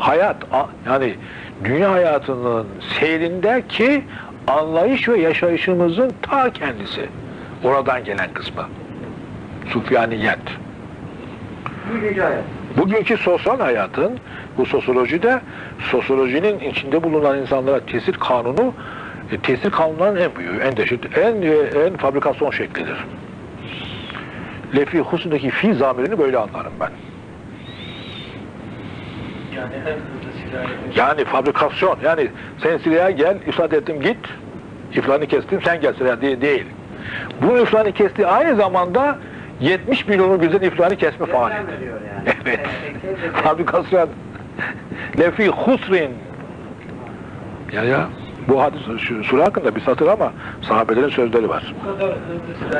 hayat yani dünya hayatının seyrindeki anlayış ve yaşayışımızın ta kendisi. Oradan gelen kısmı. Sufyaniyet. Bugünkü hayat. Bugünkü sosyal hayatın, bu sosyolojide sosyolojinin içinde bulunan insanlara tesir kanunu, e, tesir kanunlarının en büyüğü, en deşit, en, e, en fabrikasyon şeklidir. Lefi husundaki fi zamirini böyle anlarım ben. Yani en hızlı. Yani fabrikasyon, yani sen Siria'ya gel, iflas ettim git, iflahını kestim sen gel Siria'ya diye değil. Bu iflahını kesti aynı zamanda 70 milyonu birden iflahını kesme faaliyeti. yani. Evet. Fabrikasyon. Lefi husrin. Ya ya bu hadis şu sure hakkında bir satır ama sahabelerin sözleri var. Bu kadar hızlı.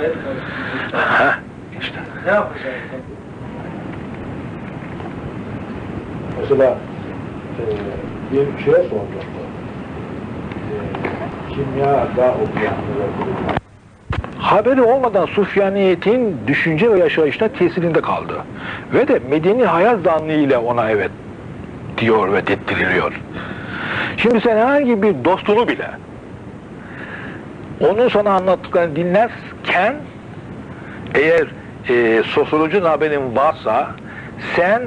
Heh, işte. Ne yapacağız? Mesela e, bir şeye soracaktı. E, kimyada okuyanlara Haberi olmadan Sufyaniyetin düşünce ve yaşayışına tesirinde kaldı. Ve de medeni hayat zannıyla ona evet diyor ve dettiriliyor. Şimdi sen herhangi bir dostunu bile onun sana anlattıklarını dinlerken eğer e, sosyoloji haberin varsa sen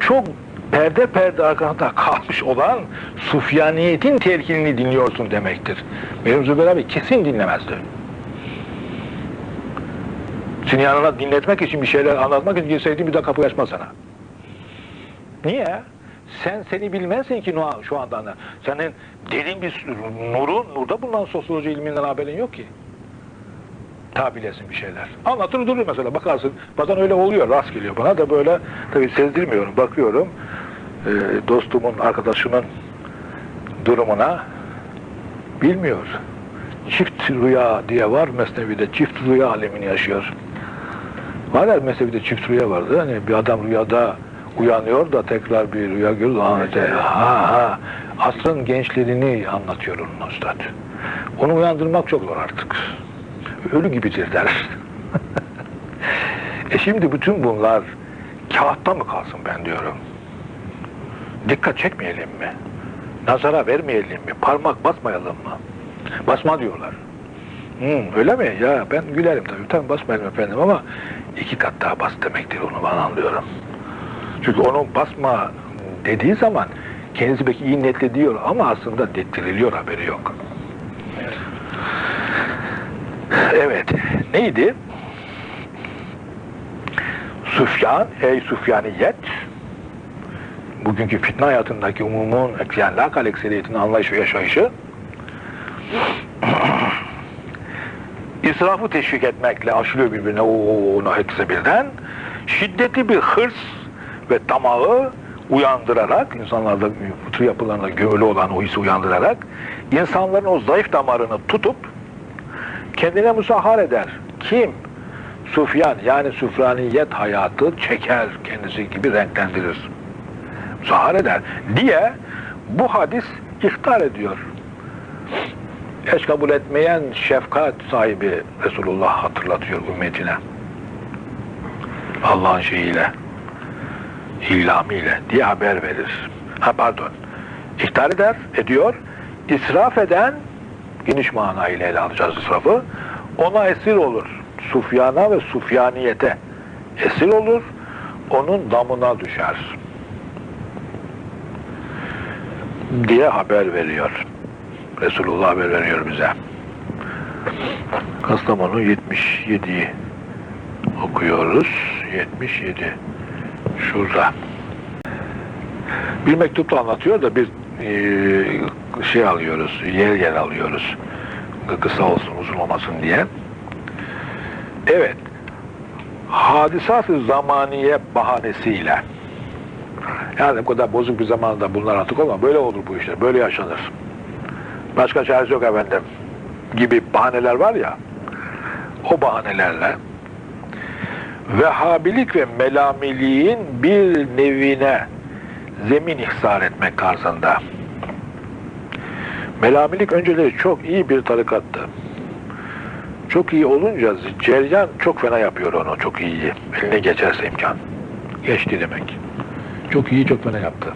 çok perde perde arkasında kalmış olan Sufyaniyetin telkinini dinliyorsun demektir. Benim Zübeyir abi kesin dinlemezdi. Seni yanına dinletmek için bir şeyler anlatmak için girseydin bir daha kapıyı açmaz sana. Niye? Sen seni bilmezsin ki şu anda. Senin derin bir nuru, nurda bulunan sosyoloji ilminden haberin yok ki. Ta bilesin bir şeyler. Anlatır durur mesela bakarsın. Bazen öyle oluyor, rast geliyor bana da böyle tabii sezdirmiyorum, bakıyorum. Ee, dostumun, arkadaşımın durumuna bilmiyor. Çift rüya diye var Mesnevi'de. Çift rüya alemini yaşıyor. Var ya Mesnevi'de çift rüya vardı. Hani bir adam rüyada uyanıyor da tekrar bir rüya görüyor. De- ha, ha. Asrın gençlerini anlatıyor onun üstad. Onu uyandırmak çok zor artık. Ölü gibidir der. e şimdi bütün bunlar kağıtta mı kalsın ben diyorum. Dikkat çekmeyelim mi? Nazara vermeyelim mi? Parmak basmayalım mı? Basma diyorlar. Hmm, öyle mi? Ya ben gülerim tabii. Tabii basmayalım efendim ama iki kat daha bas demektir onu ben anlıyorum. Çünkü onun basma dediği zaman kendisi belki iyi niyetle diyor ama aslında dettiriliyor haberi yok. Evet. Neydi? Süfyan, ey Süfyaniyet bugünkü fitne hayatındaki umumun yani lakal ekseriyetinin anlayışı ve yaşayışı israfı teşvik etmekle aşılıyor birbirine o ona hepsi birden şiddetli bir hırs ve tamağı uyandırarak insanlarda fıtri yapılarında gömülü olan o hissi uyandırarak insanların o zayıf damarını tutup kendine musahhar eder. Kim? Sufyan yani süfraniyet hayatı çeker kendisi gibi renklendirir. Musahhar eder diye bu hadis ihtar ediyor. Eş kabul etmeyen şefkat sahibi Resulullah hatırlatıyor ümmetine. Allah'ın şeyiyle, ilamiyle diye haber verir. Ha pardon. İhtar eder, ediyor. İsraf eden, geniş manayla ele alacağız israfı. Ona esir olur. Sufyana ve sufyaniyete esir olur. Onun damına düşer. Diye haber veriyor. Resulullah haber veriyor bize. Kastamonu 77'yi okuyoruz. 77. Şurada. Bir mektupta anlatıyor da bir e, şey alıyoruz, yer yer alıyoruz. Kısa olsun, uzun olmasın diye. Evet. Hadisat-ı zamaniye bahanesiyle yani bu kadar bozuk bir zamanda bunlar artık olma. Böyle olur bu işler. Böyle yaşanır. Başka çaresi yok efendim. Gibi bahaneler var ya. O bahanelerle Vehhabilik ve melamiliğin bir nevine zemin ihsar etmek tarzında. Melamilik önceleri çok iyi bir tarikattı. Çok iyi olunca ceryan çok fena yapıyor onu, çok iyi. Eline geçerse imkan. Geçti demek. Çok iyi, çok fena yaptı.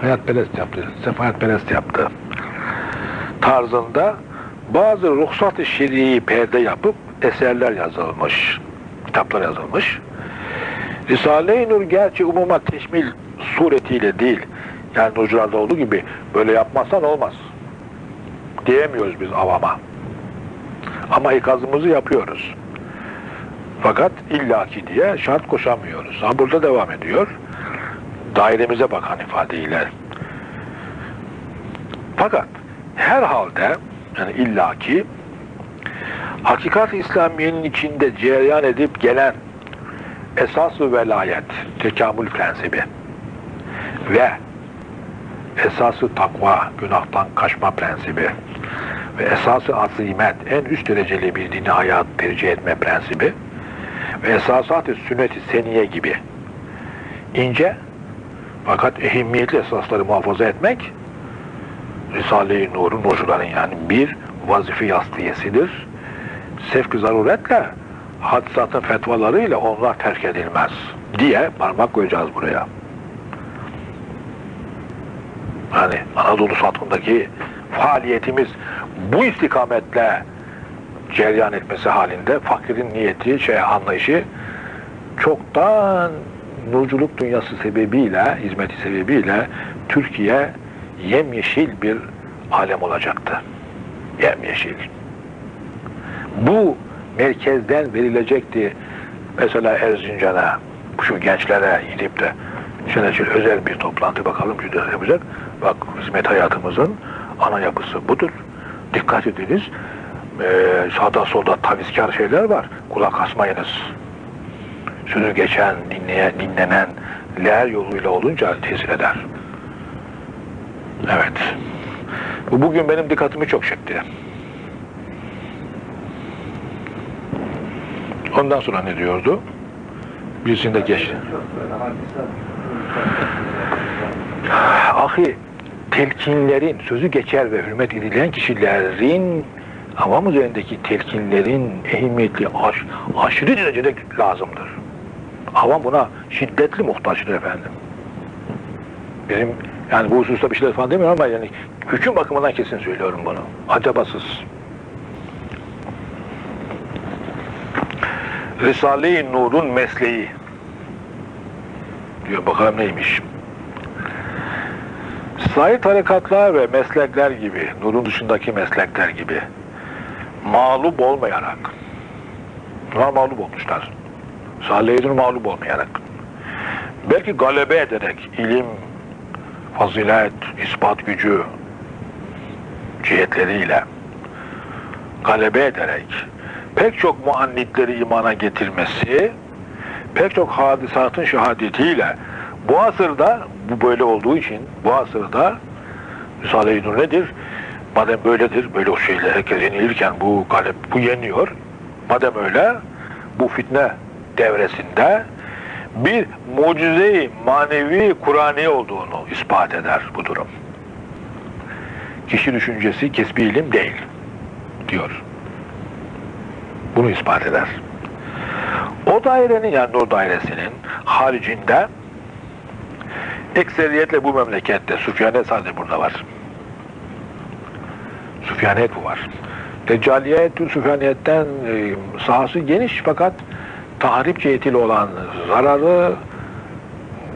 hayatperest yaptı, sefahatperest yaptı tarzında bazı ruhsat-ı şer'i perde yapıp eserler yazılmış, kitaplar yazılmış. Risale-i Nur gerçi umuma teşmil suretiyle değil, yani nurcularda olduğu gibi böyle yapmazsan olmaz. Diyemiyoruz biz avama. Ama ikazımızı yapıyoruz. Fakat illaki diye şart koşamıyoruz. Ha burada devam ediyor. Dairemize bakan ifadeyle. Fakat herhalde yani illaki hakikat İslamiye'nin içinde cereyan edip gelen esas-ı velayet, tekamül prensibi ve esası takva, günahtan kaçma prensibi ve esası azimet, en üst dereceli bir dini hayat tercih etme prensibi ve esasat-ı sünnet-i seniye gibi ince fakat ehemmiyetli esasları muhafaza etmek Risale-i Nur'un nurcuların yani bir vazife yasliyesidir. Sevk-i zaruretle hadisatın fetvalarıyla onlar terk edilmez diye parmak koyacağız buraya. Hani Anadolu satındaki faaliyetimiz bu istikametle cereyan etmesi halinde fakirin niyeti, şey anlayışı çoktan nurculuk dünyası sebebiyle, hizmeti sebebiyle Türkiye yemyeşil bir alem olacaktı. Yemyeşil. Bu merkezden verilecekti mesela Erzincan'a, şu gençlere gidip de şöyle şöyle özel bir toplantı bakalım şu yapacak. Bak hizmet hayatımızın ana yapısı budur. Dikkat ediniz. Ee, sağda solda tavizkar şeyler var. Kulak asmayınız. Sözü geçen, dinleyen, dinlenenler yoluyla olunca tesir eder. Evet. Bu bugün benim dikkatimi çok çekti. Ondan sonra ne diyordu? Birisinde geç. Ahi, telkinlerin, sözü geçer ve hürmet edilen kişilerin avam üzerindeki telkinlerin ehemmiyetli aş, aşırı derecede lazımdır. Avam buna şiddetli muhtaçtır efendim. Bizim yani bu hususta bir şeyler falan demiyorum ama yani hüküm bakımından kesin söylüyorum bunu. Acabasız. Risale-i Nur'un mesleği diyor bakalım neymiş. Sahih tarikatlar ve meslekler gibi, nurun dışındaki meslekler gibi mağlup olmayarak Bunlar mağlup olmuşlar. Salih-i Nur mağlup olmayarak belki galebe ederek ilim, fazilet, ispat gücü cihetleriyle galebe ederek pek çok muannitleri imana getirmesi, pek çok hadisatın şehadetiyle bu asırda, bu böyle olduğu için bu asırda Risale-i Nur nedir? Madem böyledir, böyle o şeyler herkes yenilirken bu galip, bu yeniyor. Madem öyle, bu fitne devresinde bir mucize-i manevi Kur'ani olduğunu ispat eder bu durum. Kişi düşüncesi kesbi ilim değil diyor. Bunu ispat eder. O dairenin yani Nur dairesinin haricinde ekseriyetle bu memlekette Süfyanet sadece burada var. Süfyanet bu var. Deccaliyetü Süfyaniyet'ten e, sahası geniş fakat tahrip cihetiyle olan zararı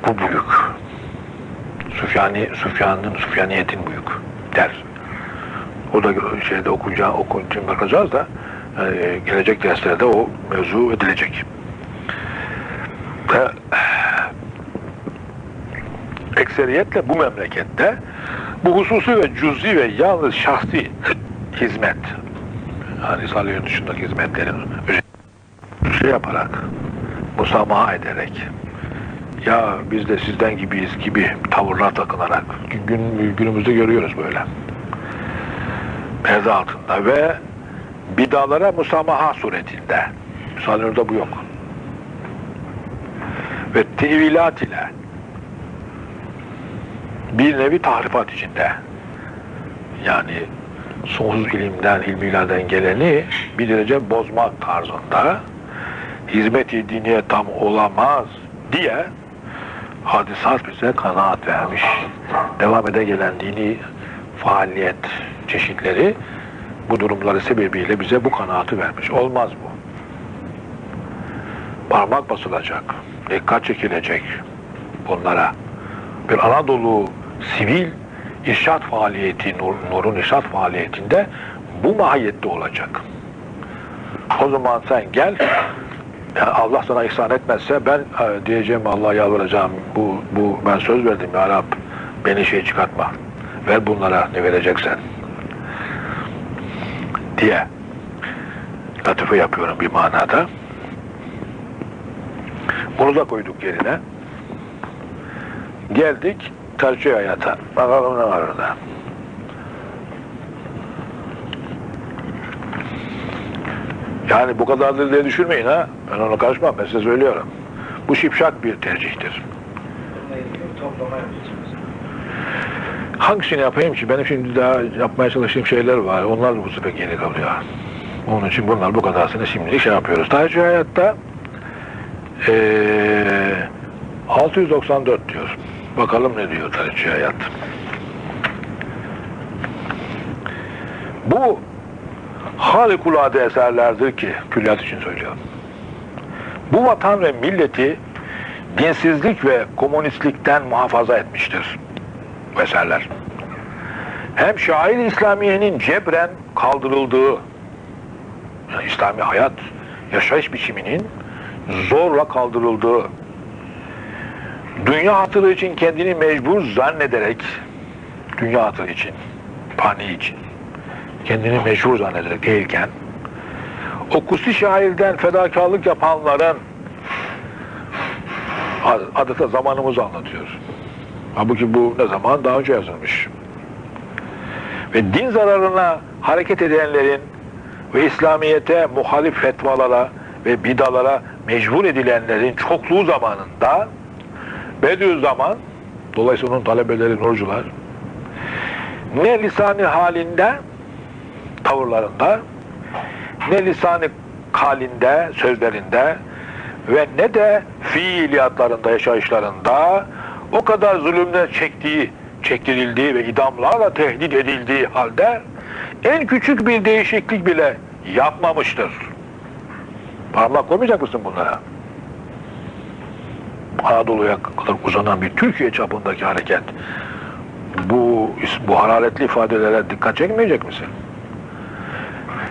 bu büyük. Süfyani, Süfyan'ın, Süfyaniyetin büyük der. O da şeyde okunca, okunca bakacağız da e, gelecek derslerde o mevzu edilecek. Ve, ekseriyetle bu memlekette bu hususi ve cüzi ve yalnız şahsi hizmet yani Risale-i dışındaki hizmetlerin şey yaparak musamaha ederek ya biz de sizden gibiyiz gibi tavırlar takınarak gün, günümüzde görüyoruz böyle. Perde altında ve bidalara musamaha suretinde. Risale-i bu yok. Ve tevilat ile bir nevi tahrifat içinde. Yani sonsuz ilimden, ilmilerden geleni bir derece bozmak tarzında hizmet-i diniye tam olamaz diye hadisat bize kanaat vermiş. devam ede gelen dini faaliyet çeşitleri bu durumları sebebiyle bize bu kanaatı vermiş. Olmaz bu. Parmak basılacak, dikkat çekilecek bunlara. Bir Anadolu sivil irşat faaliyeti, Nur, Nur'un irşat faaliyetinde bu mahiyette olacak. O zaman sen gel, Allah sana ihsan etmezse ben e, diyeceğim Allah'a yalvaracağım. Bu, bu ben söz verdim ya Rab. Beni şey çıkartma. Ver bunlara ne vereceksen. Diye latife yapıyorum bir manada. Bunu da koyduk yerine. Geldik tercih hayata. Bakalım ne var orada. Yani bu kadardır diye düşürmeyin ha. Ben ona karışmam. Ben size söylüyorum. Bu şipşak bir tercihtir. Hangisini yapayım ki? Benim şimdi daha yapmaya çalıştığım şeyler var. Onlar bu sefer geri kalıyor. Onun için bunlar bu kadarsını şimdilik şey yapıyoruz. Tercih hayatta eee 694 diyor. Bakalım ne diyor tercih hayat. Bu harikulade eserlerdir ki, külliyat için söylüyorum. Bu vatan ve milleti dinsizlik ve komünistlikten muhafaza etmiştir bu eserler. Hem şair İslamiye'nin cebren kaldırıldığı, yani İslami hayat, yaşayış biçiminin zorla kaldırıldığı, dünya hatırı için kendini mecbur zannederek, dünya hatırı için, pani için, kendini meşhur zannederek değilken, o kusi şairden fedakarlık yapanların adeta zamanımızı anlatıyor. Halbuki bu ne zaman? Daha önce yazılmış. Ve din zararına hareket edenlerin ve İslamiyet'e muhalif fetvalara ve bidalara mecbur edilenlerin çokluğu zamanında Bediüzzaman, dolayısıyla onun talebeleri nurcular, ne lisanı halinde, tavırlarında, ne lisanı halinde, sözlerinde ve ne de fiiliyatlarında, yaşayışlarında o kadar zulümler çektiği, çektirildiği ve idamlarla tehdit edildiği halde en küçük bir değişiklik bile yapmamıştır. Parmak koymayacak mısın bunlara? Anadolu'ya kadar uzanan bir Türkiye çapındaki hareket bu, bu hararetli ifadelere dikkat çekmeyecek misin?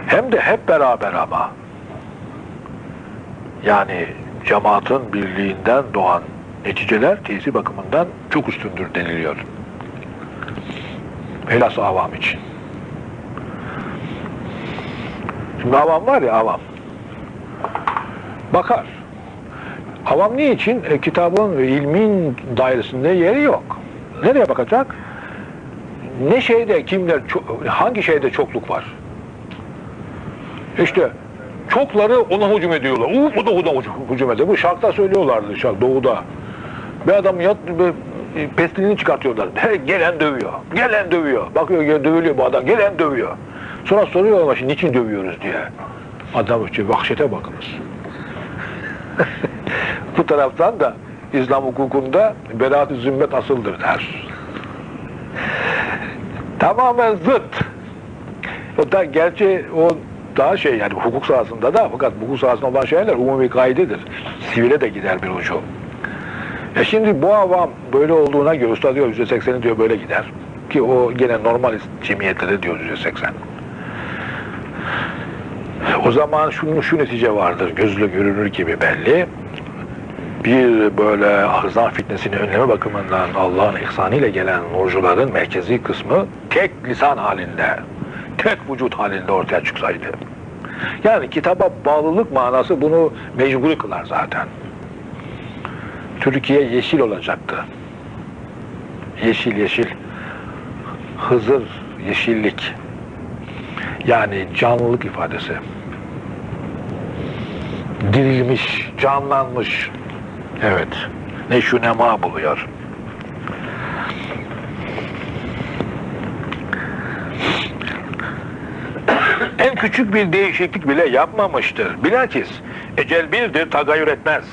Hem de hep beraber ama. Yani cemaatin birliğinden doğan neticeler tezi bakımından çok üstündür deniliyor. Helası avam için. Şimdi avam var ya avam. Bakar. Avam ne için? E, kitabın ve ilmin dairesinde yeri yok. Nereye bakacak? Ne şeyde kimler, hangi şeyde çokluk var? İşte çokları ona hücum ediyorlar. Uu, bu da hücum, ediyor. Bu şarkta söylüyorlardı şark, doğuda. Bir adam yat, bir, e, pestilini çıkartıyorlar. He, gelen dövüyor. Gelen dövüyor. Bakıyor dövülüyor bu adam. Gelen dövüyor. Sonra soruyor ama şimdi niçin dövüyoruz diye. Adam işte vahşete bakınız. bu taraftan da İslam hukukunda beraat-ı zimmet asıldır der. Tamamen zıt. O da gerçi o daha şey yani hukuk sahasında da fakat hukuk sahasında olan şeyler umumi kaidedir. Sivile de gider bir ucu. E şimdi bu avam böyle olduğuna göre usta diyor %80'i diyor böyle gider. Ki o gene normal cemiyette de diyor %80. O zaman şu, şu netice vardır. Gözle görünür gibi belli. Bir böyle ahzan fitnesini önleme bakımından Allah'ın ihsanıyla gelen nurcuların merkezi kısmı tek lisan halinde, tek vücut halinde ortaya çıksaydı. Yani kitaba bağlılık manası bunu mecburi kılar zaten. Türkiye yeşil olacaktı. Yeşil yeşil. Hızır yeşillik. Yani canlılık ifadesi. Dirilmiş, canlanmış. Evet. Neşü nema buluyor. en küçük bir değişiklik bile yapmamıştır. Bilakis ecel birdir, tagayyür etmez.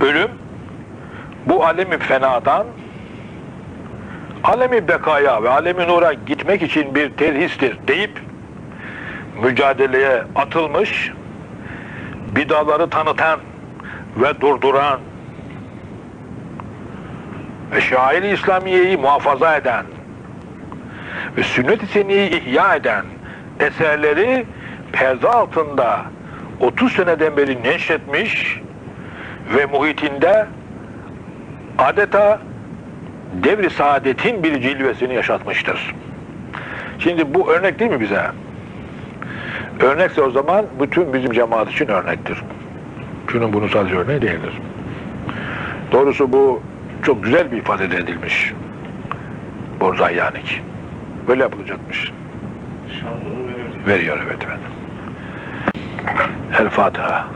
Ölüm bu alemi fenadan alemi bekaya ve alemi nura gitmek için bir terhistir deyip mücadeleye atılmış, bidaları tanıtan ve durduran ve şair-i İslamiye'yi muhafaza eden ve sünnet-i seniyeyi ihya eden eserleri perde altında 30 seneden beri neşretmiş ve muhitinde adeta devri saadetin bir cilvesini yaşatmıştır. Şimdi bu örnek değil mi bize? Örnekse o zaman bütün bizim cemaat için örnektir. Şunun bunun sadece örneği değildir. Doğrusu bu çok güzel bir ifade edilmiş. Borzai Yanik. Böyle yapılacakmış. Veriyor evet efendim. El Fatiha.